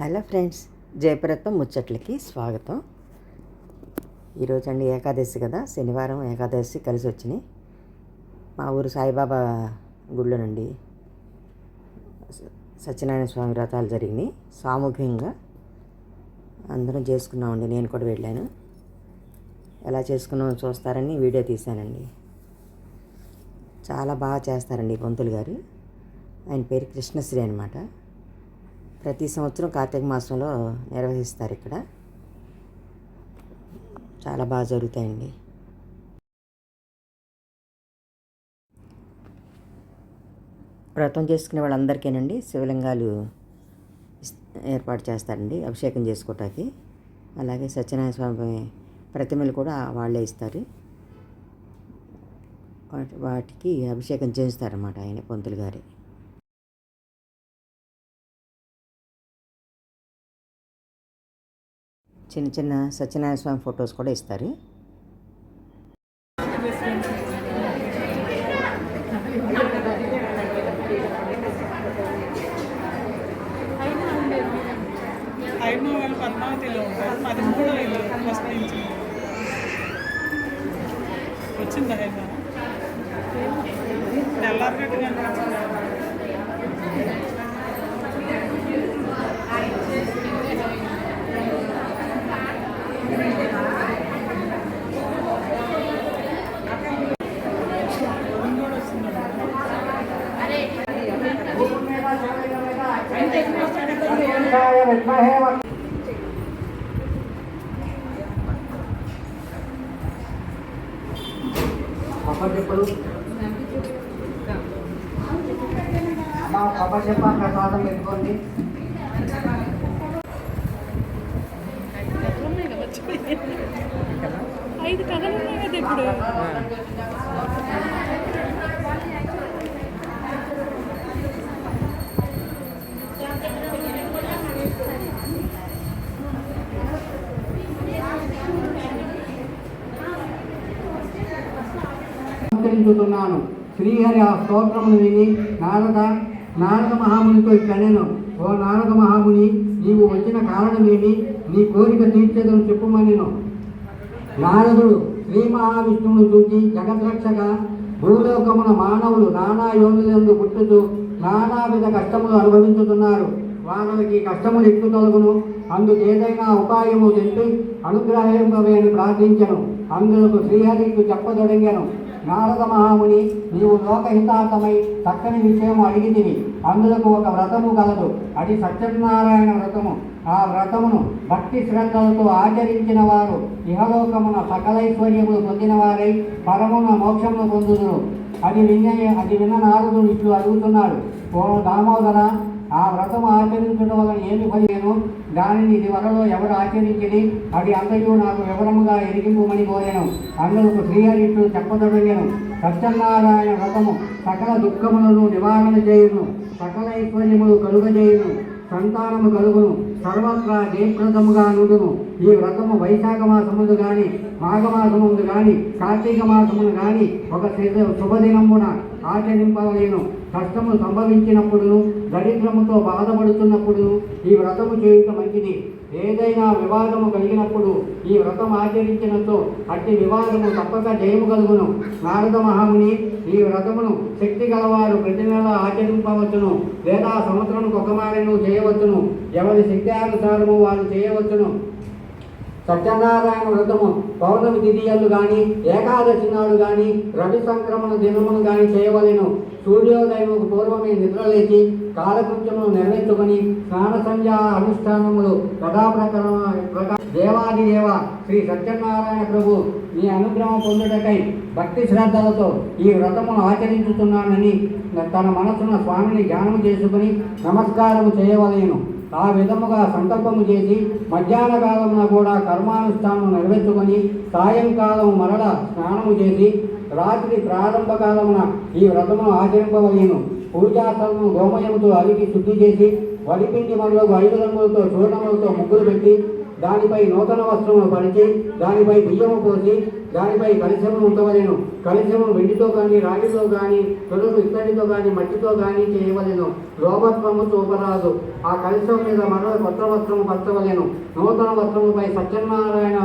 Hello friends జయప్రతం ముచ్చట్లకి స్వాగతం. ఈరోజు అండి ఏకాదశి కదా శనివారం ఏకాదశి కలిసి వచ్చినాయి. మా ఊరు సాయిబాబా గుళ్ళోనండి సత్యనారాయణ స్వామి వ్రతాలు జరిగినాయి. సామూహికంగా అందరం చేసుకున్నామండి నేను కూడా వెళ్ళాను. ఎలా చేసుకున్నామో చూస్తారని వీడియో తీశానండి. చాలా బాగా చేస్తారండి పంతులు గారు. ఆయన పేరు కృష్ణశ్రీ అనమాట ప్రతి సంవత్సరం కార్తీక మాసంలో నిర్వహిస్తారు ఇక్కడ. చాలా బాగా జరుగుతాయండి. వ్రతం చేసుకునే వాళ్ళందరికీనండి శివలింగాలు ఏర్పాటు చేస్తారండి అభిషేకం చేసుకోవటానికి అలాగే సత్యనారాయణ స్వామి ప్రతిమలు కూడా వాళ్ళే ఇస్తారు. వాటి వాటికి అభిషేకం చేస్తారన్నమాట ఆయన పంతులు గారి. చిన్న చిన్న సత్యనారాయణ స్వామి ఫొటోస్ కూడా ఇస్తారు. అయిన వాళ్ళు అప్పచెప్పులు అమ్మ అప్పచెప్ప ప్రసాదం పెట్టుకోండి ఐదు కథలు ఉన్నాయి కదా ఇప్పుడు? నమస్కరించుతున్నాను శ్రీహరి ఆ స్తోత్రమును విని నారద నారద మహామునితో ఇట్లనేను ఓ నారద మహాముని నీవు వచ్చిన కారణమేమి నీ కోరిక తీర్చేదని చెప్పుమనిను. నారదుడు శ్రీ మహావిష్ణువును చూచి జగద్రక్షగా భూలోకమున మానవులు నానా యోగులందు పుట్టుతూ నానావిధ కష్టములు అనుభవించుతున్నారు. వారికి కష్టములు ఎక్కువ తొలగును. అందుకు ఏదైనా ఉపాయము తెలిపి అనుగ్రహింపవే అని ప్రార్థించను. అందులకు శ్రీహరికి చెప్పదొడంగను. నారద మహాముని నీవు లోకహితార్థమై చక్కని విషయం అడిగితివి. అందులకు ఒక వ్రతము కలదు. అది సత్యనారాయణ వ్రతము. ఆ వ్రతమును భక్తి శ్రద్ధలతో ఆచరించిన వారు ఇహలోకమున సకలైశ్వర్యములు పొందిన వారై పరమున మోక్షమును పొందుదురు. అది విన్న అది విన్న నారదుడు ఇట్లు అడుగుతున్నాడు ఓ దామోదర ఆ వ్రతము ఆచరించడం వలన ఏమి ఫలిను దానిని ఇది వరలో ఎవరు ఆచరించిది అది అందరూ నాకు వివరముగా ఎరిగింపుమని కోరాను. అందులకు శ్రీహరిట్లు చెప్పదొడగను సత్యనారాయణ వ్రతము సకల దుఃఖములను నివారణ చేయును. సకల ఐశ్వర్యములు కలుగజేయును. సంతానము కలుగును. సర్వత్రా జయప్రదముగా నుండును. ఈ వ్రతము వైశాఖ మాసముందు గాని మాఘమాసముందు గాని కార్తీక మాసమును గాని ఒక శుభదినమున ఆచరింపలేను కష్టము సంభవించినప్పుడును దరిద్రముతో బాధపడుతున్నప్పుడు ఈ వ్రతము చేయుట మంచిది. ఏదైనా వివాదము కలిగినప్పుడు ఈ వ్రతం ఆచరించినతో అట్టి వివాదము తప్పక జయము కలుగును. నారద మహాముని ఈ వ్రతమును శక్తి గలవారు ప్రతి నెల ఆచరింపవచ్చును. లేదా సంవత్సరం ఒక చేయవచ్చును. ఎవరి శక్తి అనుసారము వారు చేయవచ్చును. సత్యనారాయణ వ్రతము పౌర్ణమి తిథియలు కానీ ఏకాదశి నాడు కానీ రవి సంక్రమణ దినమును కానీ చేయవలెను. సూర్యోదయముకు పూర్వమే నిద్రలేచి కాలకృత్యమును నెరవేర్చుకొని స్నాన సంధ్యా అనుష్ఠానములు యథాప్రకారం దేవాదిదేవ దేవాది దేవ శ్రీ సత్యనారాయణ ప్రభు నీ అనుగ్రహం పొందుటకై భక్తి శ్రద్ధలతో ఈ వ్రతమును ఆచరించుతున్నానని తన మనసున స్వామిని ధ్యానం చేసుకుని నమస్కారము చేయవలేను. ఆ విధముగా సంకల్పము చేసి మధ్యాహ్న కాలమున కూడా కర్మానుష్ఠానం నెరవేర్చుకొని సాయంకాలం మరల స్నానము చేసి రాత్రి ప్రారంభ కాలమున ఈ వ్రతమును ఆచరింపవలను. పూజాస్థలము గోమయముతో అలికి శుద్ధి చేసి వరిపిండి మనలకు ఐదు రంగులతో చూర్ణములతో ముగ్గులు పెట్టి దానిపై నూతన వస్త్రము పరిచి దానిపై బియ్యము పోసి దానిపై కలిశమును ఉంచవలెను. కలిశమును వెండితో కానీ రాగితో కానీ తొలుగు ఇత్తడితో కానీ మట్టితో కానీ చేయవలెను. లోభత్వము చూపరాదు. ఆ కలిశం మీద మరో కొత్త వస్త్రము పరచవలేను. నూతన వస్త్రముపై సత్యనారాయణ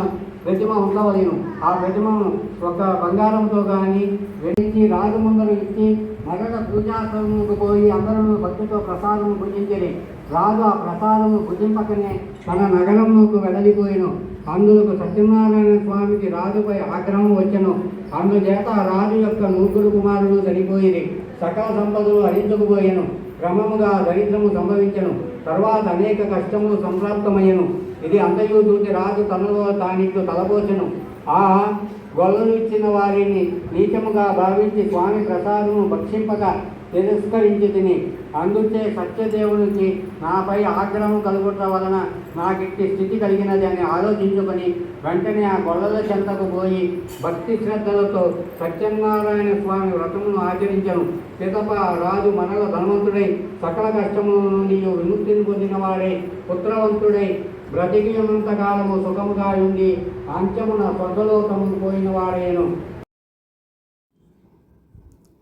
ప్రతిమ ఉండవలేను ఆ ప్రతిమను ఒక బంగారంతో కానీ వెలిచి రాజు ముందర ఇచ్చి నగర పూజాస్థలముకు పోయి అందరూ భక్తితో ప్రసాదము పూజించలే రాజు ఆ ప్రసాదము భుజింపకనే తన నగరంలోకి వెడలిపోయిను. అందులకు సత్యనారాయణ స్వామికి రాజుపై ఆగ్రహం వచ్చెను. అందుచేత రాజు యొక్క నూకులు కుమారులు చనిపోయింది సకల సంపదలు హరించుకుపోయాను క్రమముగా దరిద్రము సంభవించను. తర్వాత అనేక కష్టములు సంప్రాప్తమయ్యను. ఇది అంతయు చూసి రాజు తనలో తానిట్లు తలపోసెను. ఆ గొల్లలు ఇచ్చిన వారిని నీచముగా భావించి స్వామి ప్రసాదము భక్షింపక తిరస్కరించి తిని అందుచే సత్యదేవునికి నాపై ఆగ్రహం కలుగుట వలన నాకిట్టి స్థితి కలిగినది అని ఆలోచించుకొని వెంటనే ఆ గొల్లల చెంతకు పోయి భక్తి శ్రద్ధలతో సత్యనారాయణ స్వామి వ్రతమును ఆచరించను. పితప రాజు మనల ధనవంతుడై సకల కష్టముల నుండి విముక్తిని పొందినవాడై పుత్రవంతుడై బ్రతికి ఉన్నంత కాలము సుఖముగా ఉండి అంత్యమున స్వర్గలోకముకు పోయిన వాడేను.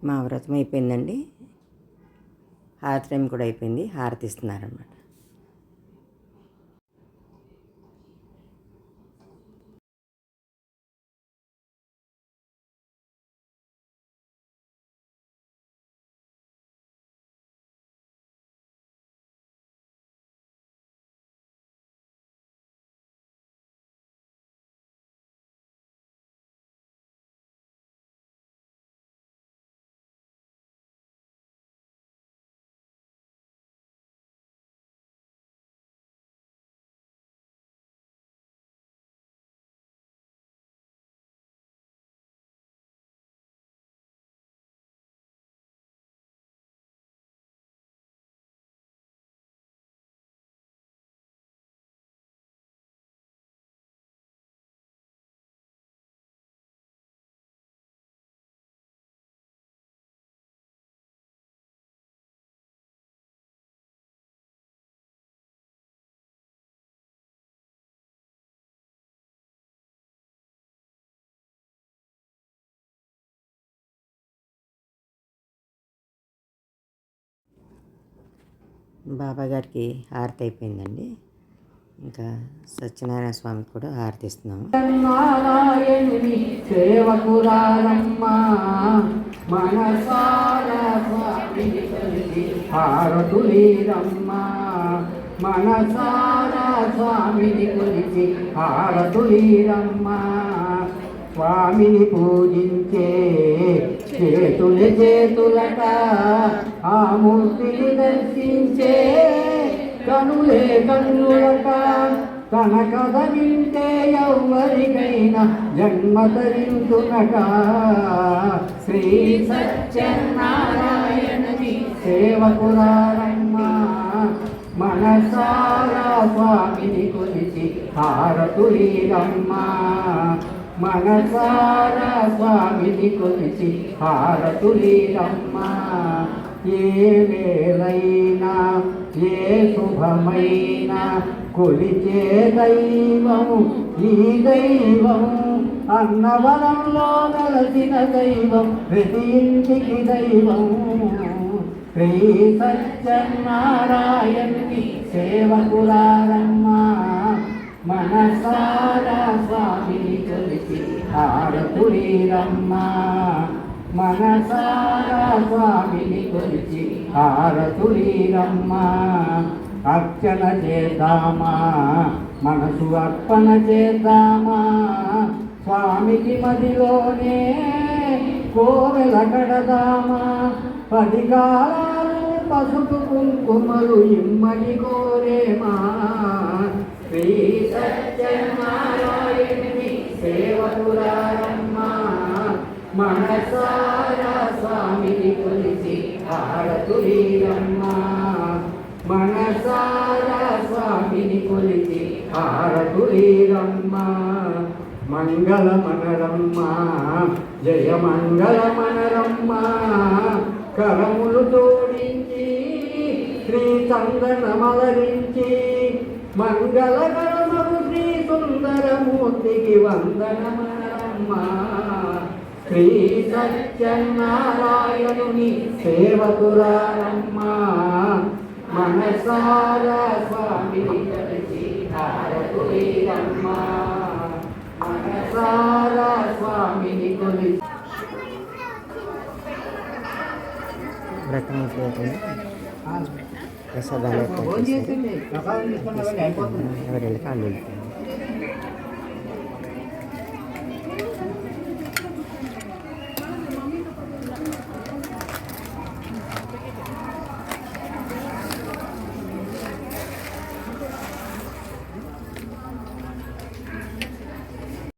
మా వ్రతం అయిపోయిందండి. హారతి టైం కూడా అయిపోయింది. హారతి ఇస్తున్నారన్నమాట. బాబా గారికి హారతి అయిపోయిందండి. ఇంకా సత్యనారాయణ స్వామికి కూడా హారతిస్తున్నాము ఇస్తున్నాము. నారాయణుని సేవకురారమ్మ మనసార స్వామిని కొలిచి హారతులీరమ్మ మనసార స్వామిని కొలిచి హారతులీరమ్మ స్వామిని పూజించే చేతులు చేతులట ఆ మూర్తిని దర్శించే కనులే కన్నులక తన కథ ఎవరికైనా జన్మ తరించునక శ్రీ సత్యనారాయణని సేవకురారమ్మ మనసారా స్వామిని కొలిచి హారతులీరమ్మ మనసారా స్వామిని కొలిచి హారతులీరమ్మ ఏ వేళైనా ఏ శుభమైనా కొలిచే దైవము ఈ దైవము అన్నవరంలో నలసిన దైవం ప్రతి ఇంటికి దైవము. శ్రీ సత్యనారాయణుని సేవకురారమ్మా మనసారా స్వామిని కలిసి హారతులీరమ్మ. మనసారా స్వామిని కొలిచి హారతులీరమ్మ. అర్చన చేద్దామా? మనసు అర్పణ చేద్దామా? స్వామికి మదిలోనే కోవెల కడదామా? పది కాలాలు పసుపు కుంకుమలు ఇమ్మడి కోరేమా? మనసారా స్వామిని కొలిసి హారతులీరమ్మ మనసారా స్వామిని కొలిసి హారతులీరమ్మ మంగళ మనరమ్మ జయ మంగళ మనరమ్మ. కరములు తోడించి శ్రీ చందనమలరించి మంగళకరమగు శ్రీ సుందరమూర్తికి వందనమనరమ్మా శ్రీ సత్యనారాయణుని సేవకురారమ్మా మనసారా హారతులేరమ్మా మనసారా స్వామిని అయిపోతుంది ప్రసాదాలు ఎవరి వాళ్ళు వెళ్తున్నారు